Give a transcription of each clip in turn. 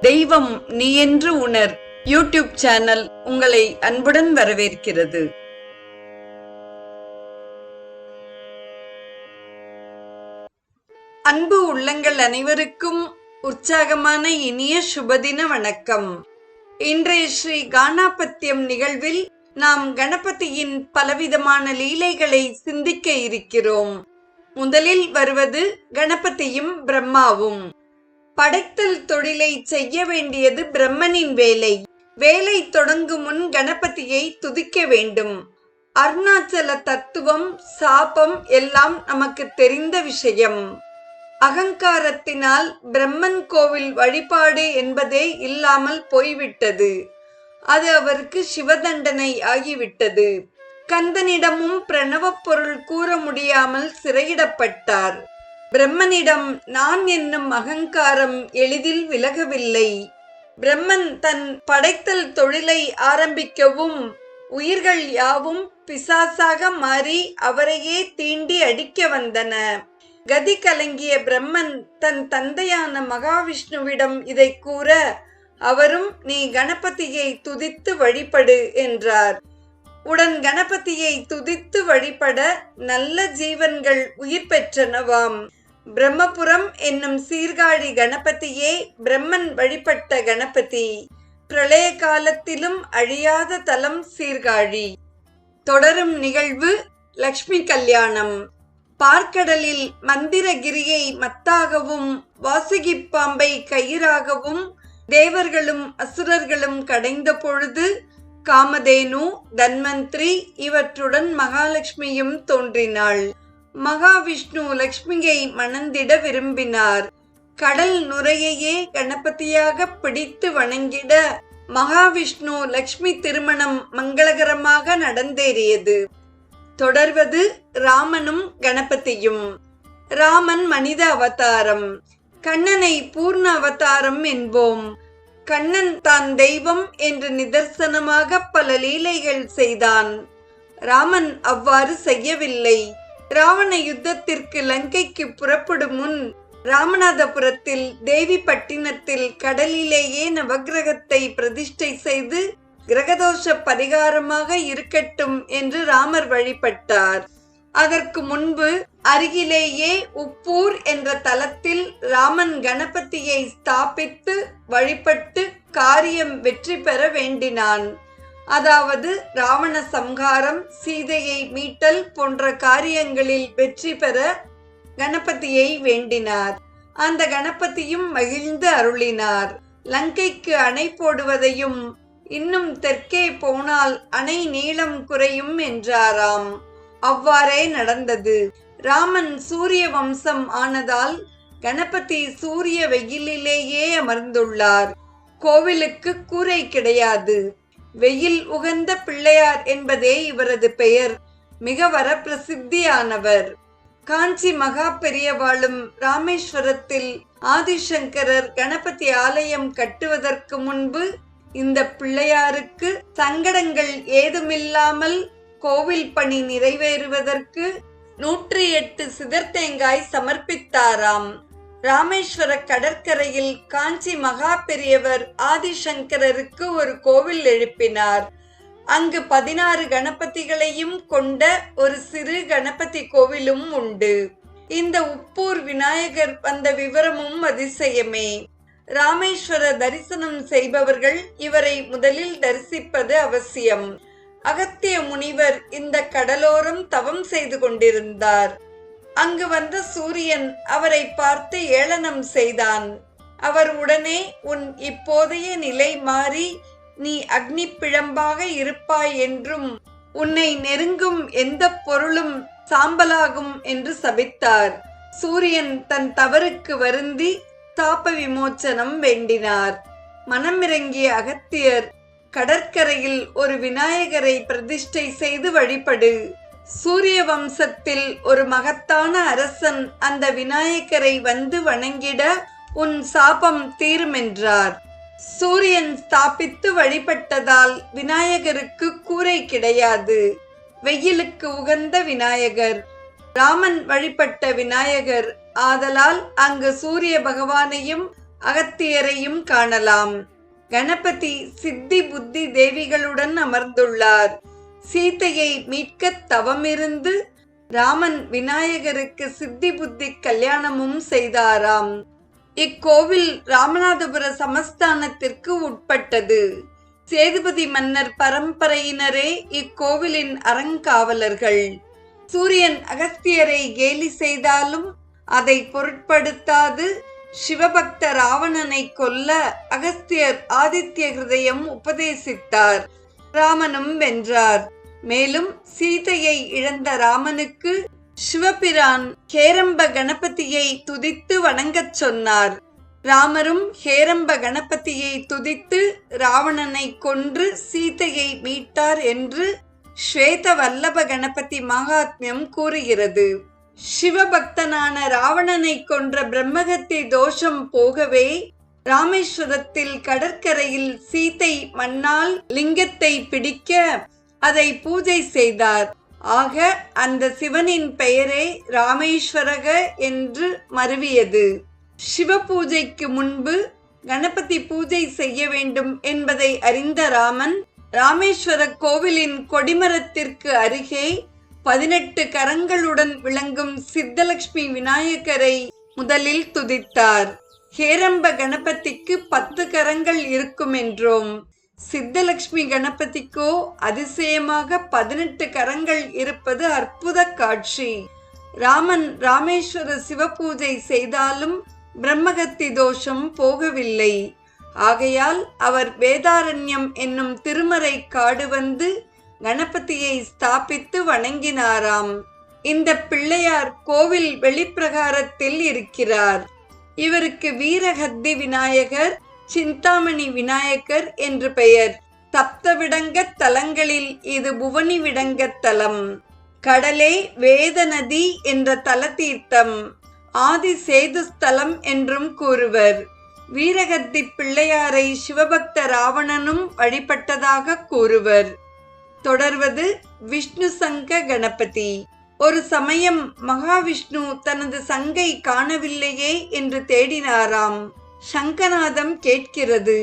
தெய்வம் நீ என்று உணர். யூடியூப் சேனல் உங்களை அன்புடன் வரவேற்கிறது. அன்பு உள்ளங்கள் அனைவருக்கும் உற்சாகமான இனிய சுபதின வணக்கம். இன்றைய ஸ்ரீ கானாபத்தியம் நிகழ்வில் நாம் கணபதியின் பலவிதமான லீலைகளை சிந்திக்க இருக்கிறோம். முதலில் வருவது கணபதியும் பிரம்மாவும். படைத்தல் தொழிலை செய்ய வேண்டியது பிரம்மனின் வேலை. வேலை தொடங்கும் முன் கணபதியை துதிக்க வேண்டும். அருணாச்சல தத்துவம் சாபம் எல்லாம் நமக்கு தெரிந்த விஷயம். அகங்காரத்தினால் பிரம்மன் கோவில் வழிபாடு என்பதே இல்லாமல் போய்விட்டது. அது அவருக்கு சிவதண்டனை ஆகிவிட்டது. கந்தனிடமும் பிரணவப் பொருள் கூற முடியாமல் சிறையிடப்பட்டார். பிரம்மனிடம் நான் என்னும் அகங்காரம் எளிதில் விலகவில்லை. பிரம்மன் தன் படைத்தல் தொழிலை ஆரம்பிக்கவும் உயிர்கள் யாவும் பிசாசாக மாறி அவரையே தீண்டி அடிக்க வந்தன. கதி கலங்கிய பிரம்மன் தன் தந்தையான மகாவிஷ்ணுவிடம் இதை கூற அவரும் நீ கணபதியை துதித்து வழிபடு என்றார். உடன் கணபதியை துதித்து வழிபட நல்ல ஜீவன்கள் உயிர் பெற்றனவாம். பிரம்மபுரம் என்னும் சீர்காழி கணபதியே பிரம்மன் வழிபட்ட கணபதி. பிரளய காலத்திலும் அழியாத தலம் சீர்காழி. தொடரும் நிகழ்வு லக்ஷ்மி கல்யாணம். பார்க்கடலில் மந்திரகிரியை மத்தாகவும் வாசுகிப் பாம்பை கயிறாகவும் தேவர்களும் அசுரர்களும் கடைந்த பொழுது காமதேனு தன்வந்திரி இவற்றுடன் மகாலட்சுமியும் தோன்றினாள். மகாவிஷ்ணு லக்ஷ்மியை மணந்திட விரும்பினார். கடல் நுரையையே கணபதியாக பிடித்து வணங்கிட மகாவிஷ்ணு லக்ஷ்மி திருமணம் மங்களகரமாக நடந்தேறியது. தொடர்வது ராமனும் கணபதியும். ராமன் மனித அவதாரம். கண்ணனை பூர்ண அவதாரம் என்போம். கண்ணன் தான் தெய்வம் என்று நிதர்சனமாக பல லீலைகள் செய்தான். ராமன் அவ்வாறு செய்யவில்லை. ராவண யுத்தத்திற்கு லங்கைக்கு புறப்படும் முன் ராமநாதபுரத்தில் தேவிப்பட்டினத்தில் கடலிலேயே நவகிரகத்தை பிரதிஷ்டை செய்து கிரகதோஷ பரிகாரமாக இருக்கட்டும் என்று ராமர் வழிபட்டார். அதற்கு முன்பு அருகிலேயே உப்பூர் என்ற தலத்தில் ராமன் கணபதியை ஸ்தாபித்து வழிபட்டு காரியம் வெற்றி பெற வேண்டினான். அதாவது ராவண சம்ஹாரம் சீதையை மீட்டல் போன்ற காரியங்களில் வெற்றி பெற கணபதியை வேண்டினார். அந்த கணபதியும் மகிழ்ந்து அருளினார். லங்கைக்கு அணை போடுவதையும் இன்னும் தெற்கே போனால் அணை நீளம் குறையும் என்றாராம். அவ்வாறே நடந்தது. ராமன் சூரிய வம்சம் ஆனதால் கணபதி சூரிய வெயிலிலேயே அமர்ந்துள்ளார். கோவிலுக்கு கூரை கிடையாது. வெயில் உகந்த பிள்ளையார் என்பதே இவரது பெயர். மிக வர பிரசித்தியானவர் காஞ்சி மகா பெரியவாளும் ராமேஸ்வரத்தில் ஆதிசங்கரர் கணபதி ஆலயம் கட்டுவதற்கு முன்பு இந்த பிள்ளையாருக்கு சங்கடங்கள் ஏதுமில்லாமல் கோவில் பணி நிறைவேறுவதற்கு நூற்றி எட்டு சிதர்த்தேங்காய் சமர்ப்பித்தாராம். ராமேஸ்வர கடற்கரையில் காஞ்சி மகா பெரியவர் ஆதிசங்கரருக்கு ஒரு கோவில் எழுப்பினார். அங்கு பதினாறு கணபதிகளையும் கொண்ட ஒரு சிறு கணபதி கோவிலும் உண்டு. இந்த உப்பூர் விநாயகர் வந்த விவரமும் அதிசயமே. ராமேஸ்வர தரிசனம் செய்பவர்கள் இவரை முதலில் தரிசிப்பது அவசியம். அகத்திய முனிவர் இந்த கடலோரம் தவம் செய்து கொண்டிருந்தார். அங்கு வந்த சூரியன் அவரை பார்த்து ஏளனம் செய்தான். அவர் உடனே உன் இப்போதைய நிலை மாறி நீ அக்னி பிழம்பாக இருப்பாய் என்றும் உன்னை நெருங்கும் எந்த பொருளும் சாம்பலாகும் என்று சபித்தார். சூரியன் தன் தவறுக்கு வருந்தி தாப விமோச்சனம் வேண்டினார். மனமிறங்கிய அகத்தியர் கடற்கரையில் ஒரு விநாயகரை பிரதிஷ்டை செய்து வழிபடு. சூரிய வம்சத்தில் ஒரு மகத்தான அரசன் அந்த விநாயகரை வந்து வணங்கிட உன் சாபம் தீருமென்றார். சூரியன் ஸ்தாபித்து வழிபட்டதால் விநாயகருக்கு கூரை கிடையாது. வெயிலுக்கு உகந்த விநாயகர். ராமன் வழிபட்ட விநாயகர் ஆதலால் அங்கு சூரிய பகவானையும் அகத்தியரையும் காணலாம். கணபதி சித்தி புத்தி தேவிகளுடன் அமர்ந்துள்ளார். சீதையை மீட்க தவமிருந்து ராமன் விநாயகருக்கு சித்தி புத்தி கல்யாணமும் செய்தாராம். இக்கோவில் ராமநாதபுர சமஸ்தானத்திற்கு உட்பட்டது. சேதுபதி மன்னர் பரம்பரையினரே இக்கோவிலின் அறங்காவலர்கள். சூரியன் அகஸ்தியரை கேலி செய்தாலும் அதை பொருட்படுத்தாது. சிவபக்த ராவணனை கொல்ல அகஸ்தியர் ஆதித்ய ஹிருதயம் உபதேசித்தார். ராமனும் வென்றார். மேலும் சீதையை இழந்த ராமனுக்கு சிவபிரான் ஹேரம்ப கணபதியை துதித்து வணங்கச் சொன்னார். ராமரும் ஹேரம்ப கணபதியை துதித்து ராவணனை கொன்று சீதையை மீட்டார் என்று ஸ்வேத வல்லப கணபதி மகாத்மியம் கூறுகிறது. சிவபக்தனான ராவணனை கொன்ற பிரம்மகத்தி தோஷம் போகவே ராமேஸ்வரத்தில் கடற்கரையில் சீதை மண்ணால் லிங்கத்தை பிடிக்க அதை பூஜை செய்தார். ஆக அந்த சிவனின் பெயரே ராமேஸ்வரக என்று மருவியது. சிவ பூஜைக்கு முன்பு கணபதி பூஜை செய்ய வேண்டும் என்பதை அறிந்த ராமன் ராமேஸ்வர கோவிலின் கொடிமரத்திற்கு அருகே பதினெட்டு கரங்களுடன் விளங்கும் சித்தலட்சுமி விநாயகரை முதலில் துதித்தார். ஹேரம்ப கணபதிக்கு பத்து கரங்கள் இருக்கும் என்றோம் சித்தலட்சுமி கணபதிக்கோ அதிசயமாக பதினெட்டு கரங்கள் இருப்பது அற்புத காட்சி. ராமன் ராமேஸ்வர சிவபூஜை செய்தாலும் பிரம்மகத்தி தோஷம் போகவில்லை. ஆகையால் அவர் வேதாரண்யம் என்னும் திருமறை காடு வந்து கணபதியை ஸ்தாபித்து வணங்கினாராம். இந்த பிள்ளையார் கோவில் வெளிப்பிரகாரத்தில் இருக்கிறார். இவருக்கு வீரஹத்தி விநாயகர் சிந்தாமணி விநாயகர் என்று பெயர். சப்தவிடங்க தலங்களில் இது புவனி விடங்க தலம். கடலே வேத நதி என்ற தல தீர்த்தம் ஆதி சேது ஸ்தலம் என்றும் கூறுவர். வீரகத்தி பிள்ளையாரை சிவபக்த ராவணனும் வழிபட்டதாக கூறுவர். தொடர்வது விஷ்ணு சங்க கணபதி. ஒரு சமயம் மகாவிஷ்ணு தனது சங்கை காணவில்லையே என்று தேடினாராம். சங்கநாதம் கேட்கிறது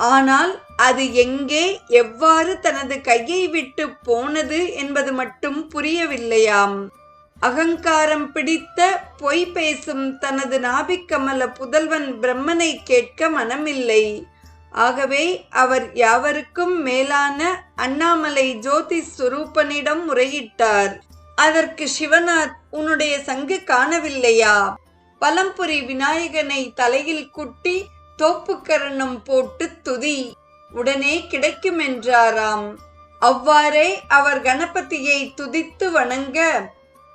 ஆனால் அது எங்கே எவ்வாறு தனது கையை விட்டு போனது என்பது மட்டும் புரியவில்லையாம். அகங்காரம் பிடித்த பொய் பேசும் தனது நாபிக்கமல புதல்வன் பிரம்மனை கேட்க மனமில்லை. ஆகவே அவர் யாவருக்கும் மேலான அண்ணாமலை ஜோதி ஸ்வரூபனிடம் முறையிட்டார். அதற்கு சிவனார் உன்னுடைய சங்கு காணவில்லையா? பலம்புரி விநாயகனை தலையில் குட்டி தோப்புக்கரணம் போட்டு துதி. உடனே கிடைக்கும் என்றாராம். அவ்வாறே அவர் கணபதியை துதித்து வணங்க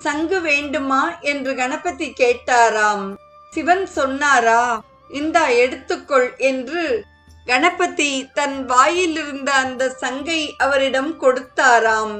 சங்கு வேண்டுமா? என்று கணபதி கேட்டாராம். சிவன் சொன்னாரா இந்தா எடுத்துக்கொள் என்று கணபதி தன் வாயிலிருந்த அந்த சங்கை அவரிடம் கொடுத்தாராம்.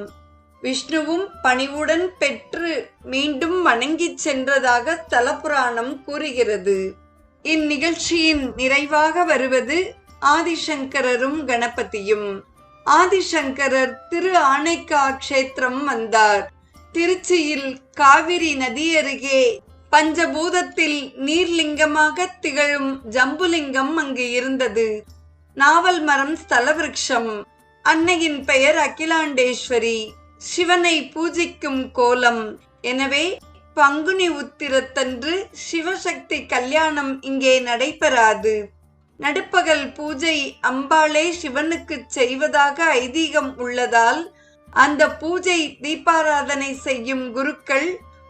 விஷ்ணுவும் பணிவுடன் பெற்று மீண்டும் வணங்கிச் சென்றதாக தலபுராணம் கூறுகிறது. இந்நிகழ்ச்சியின் நிறைவாக வருவது ஆதிசங்கரரும் கணபதியும். ஆதிசங்கரர் திரு ஆனைக்கா கஷேத்திரம் வந்தார். திருச்சியில் காவிரி நதி அருகே பஞ்சபூதத்தில் நீர்லிங்கமாக திகழும் ஜம்புலிங்கம் அங்கு இருந்தது. நாவல் மரம் ஸ்தலவிருக்ஷம் அன்னையின் பெயர் அகிலாண்டேஸ்வரி. சிவனை பூஜிக்கும் கோலம். எனவே பங்குனி உத்திரத்தன்று சிவசக்தி கல்யாணம் இங்கே நடைபெறாது. நடுப்பகல் பூஜை அம்பாளே சிவனுக்கு செய்வதாக ஐதீகம் உள்ளதால் அந்த பூஜை தீபாராதனை செய்யும் குருக்கள்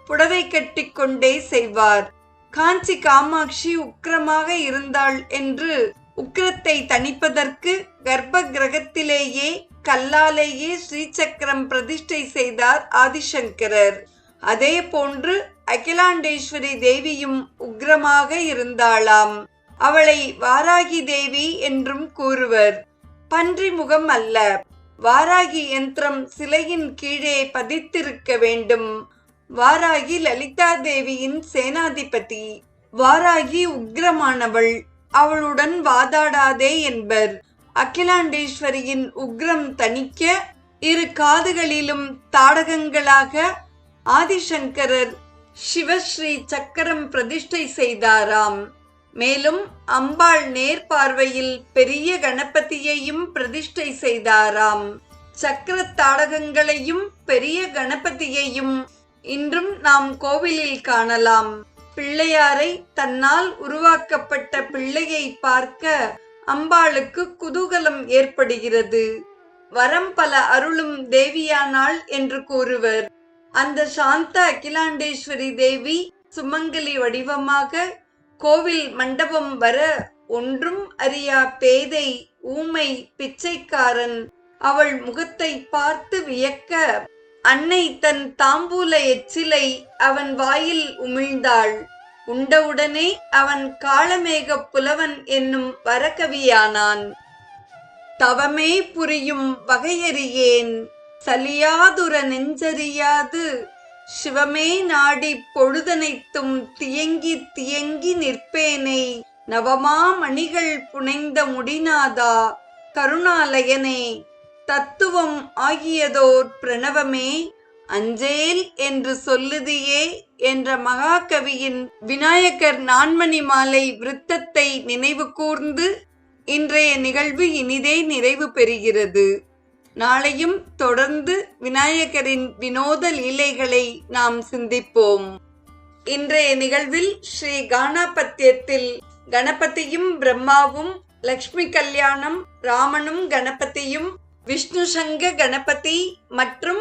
புடவை கட்டிக்கொண்டே செய்வார். காஞ்சி காமாட்சி உக்கிரமாக இருந்தாள் என்று உக்கிரத்தை தணிப்பதற்கு கர்ப்ப கிரகத்திலேயே கல்லாலேயே ஸ்ரீசக்கரம் பிரதிஷ்டை செய்தார் ஆதிசங்கரர். அதே போன்று அகிலாண்டேஸ்வரி தேவியும் உக்ரமாக இருந்தாளாம். அவளை வாராகி தேவி என்றும் கூறுவர். பன்றி முகம் அல்ல. வாராகி யந்திரம் சிலையின் கீழே பதித்திருக்க வேண்டும். வாராகி லலிதா தேவியின் சேனாதிபதி. வாராகி உக்ரமானவள். அவளுடன் வாதாடாதே என்பர். அகிலாண்டேஸ்வரியின் உக்ரம் தணிக்க இரு காதுகளிலும் தாடகங்களாக ஆதிசங்கரர் சிவஸ்ரீ சக்கரம் பிரதிஷ்டை செய்தாராம். மேலும் அம்பாள் நேர்பார்வையில் பெரிய கணபதியையும் பிரதிஷ்டை செய்தாராம். சக்கர தாடகங்களையும் பெரிய கணபதியையும் இன்றும் நாம் கோவிலில் காணலாம். பிள்ளையாரை தன்னால் உருவாக்கப்பட்ட பிள்ளையை பார்க்க அம்பாளுக்கு குதூகலம் ஏற்படுகிறது. வரம் பல அருளும் தேவியானாள் என்று கூறுவர். அந்த சாந்த அகிலாண்டேஸ்வரி தேவி சுமங்கலி வடிவமாக கோவில் மண்டபம் வர ஒன்றும் அறியா பேதை ஊமை பிச்சைக்காரன். அவள் முகத்தை பார்த்து வியக்க அன்னை தன் தாம்பூல எச்சிலை அவன் வாயில் உமிழ்ந்தாள். உண்டவுடனே அவன் காளமேக புலவன் என்னும் வரகவியானான் தவமே புரியும் வகையறியேன் சலியாதுர நெஞ்சறியாது. சிவமே நாடி பொழுதனைத்தும் தியங்கி தியங்கி நிற்பேனை நவமா மணிகள் புனைந்த முடிநாதா கருணாலயனே. தத்துவம் ஆகியதோர் பிரணவமே அஞ்சேல் என்று சொல்லுதியே என்ற மகாகவியின் விநாயகர் நான்மணி மாலை விருத்தத்தை நினைவு கூர்ந்து இன்றைய நிகழ்வு இனிதே நிறைவு பெறுகிறது. நாளையும் தொடர்ந்து விநாயகரின் வினோத லீலைகளை நாம் சிந்திப்போம். இன்றைய நிகழ்வில் ஸ்ரீ கானாபத்தியத்தில் கணபதியும் பிரம்மாவும் லக்ஷ்மி கல்யாணம் ராமனும் கணபதியும் விஷ்ணு சங்க கணபதி மற்றும்